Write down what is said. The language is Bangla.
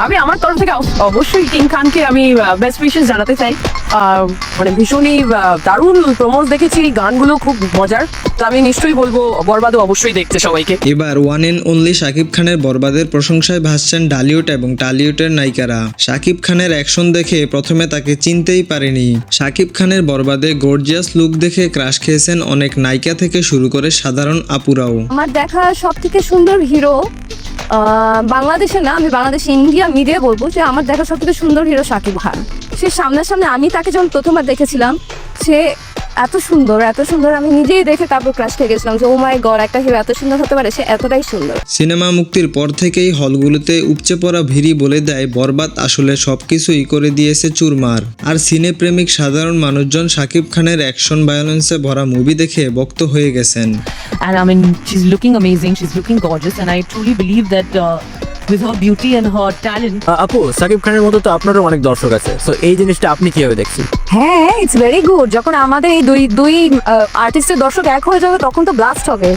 আমি আমার তরফ থেকে অব- অবশ্যই কিং খানকে আমি বেস্ট উইশেস জানাতে চাই। আহ, মানে ভীষণই দারুণ প্রমোজ দেখেছি গানগুলো খুব মজার। তো আমি নিশ্চয়ই বলব বরবাদও অবশ্যই দেখতে সবাইকে। এবার ওয়ান এন্ড অনলি শাকিব খানের বরবাদের প্রশংসায় ভাসছেন ডালিউড এবং টালিউডের নায়িকারা। শাকিব খানের অ্যাকশন দেখে প্রথমে তাকে চিনতেই পারেনি। শাকিব খানের বরবাদে গর্জিয়াস লুক দেখে ক্রাশ খেয়েছেন অনেক নায়িকা থেকে শুরু করে সাধারণ আপুরাও। আমার দেখা সব থেকে সুন্দর হিরো বাংলাদেশে না, আমি বাংলাদেশ, ইন্ডিয়া মিডিয়া বলব যে আমার দেখা সব থেকে সুন্দর হিরো শাকিব খান। সে সামনাসামনি আমি তাকে যখন প্রথমবার দেখেছিলাম, সে এত সুন্দর এত সুন্দর, আমি নিজেই দেখে তারপর ক্রাশ খেয়ে গেছিলাম যে ও মাই গড একটা হিরো এত সুন্দর হতে পারে, সে এতটাই সুন্দর। সিনেমা মুক্তির পর থেকেই হলগুলোতে উপচে পড়া ভিড়ি বলে দেয়, বরবাদ আসলে সবকিছুই করে দিয়েছে চুরমার। আর সিনে প্রেমিক সাধারণ মানুষজন শাকিব খানের অ্যাকশন ভায়োলেন্সে ভরা মুভি দেখে বক্ত হয়ে গেছেন। And I mean, she's looking amazing, she's looking gorgeous, and I truly believe that uh, with her beauty and her talent, আ- আপু সাকিব খানের মতো তো আপনারও অনেক দর্শক আছে সো এই জিনিসটা আপনি কীভাবে দেখছেন হ্যাঁ ইটস ভেরি গুড যখন আমাদের এই দুই দুই আর্টিস্টের দর্শক এক হয়ে যাবে তখন তো ব্লাস্ট হবে